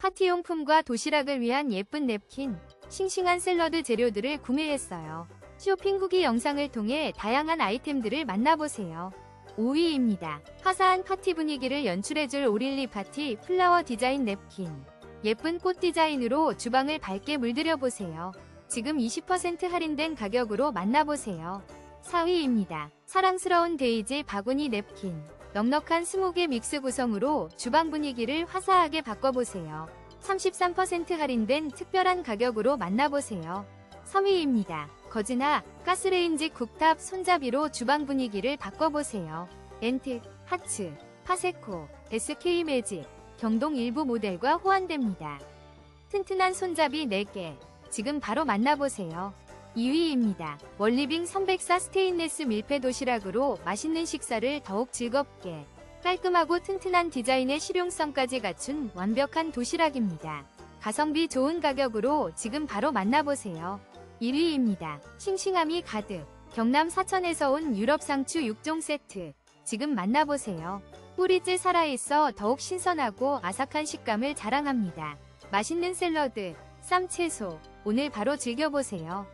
파티용품과 도시락을 위한 예쁜 냅킨, 싱싱한 샐러드 재료들을 구매했어요. 쇼핑 후기 영상을 통해 다양한 아이템들을 만나보세요. 5위입니다. 화사한 파티 분위기를 연출해줄 오릴리 파티 플라워 디자인 냅킨. 예쁜 꽃 디자인으로 주방을 밝게 물들여보세요. 지금 20% 할인된 가격으로 만나보세요. 4위입니다. 사랑스러운 데이지 바구니 냅킨. 넉넉한 스모게 믹스 구성으로 주방 분위기를 화사하게 바꿔보세요. 33% 할인된 특별한 가격으로 만나보세요. 3위입니다. 거즈나 가스레인지 쿡탑 손잡이로 주방 분위기를 바꿔보세요. 엔트, 하츠, 파세코, SK 매직, 경동 일부 모델과 호환됩니다. 튼튼한 손잡이 4개. 지금 바로 만나보세요. 2위입니다. 월리빙 304 스테인레스 밀폐 도시락으로 맛있는 식사를 더욱 즐겁게 깔끔하고 튼튼한 디자인의 실용성까지 갖춘 완벽한 도시락입니다. 가성비 좋은 가격으로 지금 바로 만나보세요. 1위입니다. 싱싱함이 가득 경남 사천에서 온 유럽 상추 6종 세트 지금 만나보세요. 뿌리째 살아있어 더욱 신선하고 아삭한 식감을 자랑합니다. 맛있는 샐러드, 쌈 채소 오늘 바로 즐겨보세요.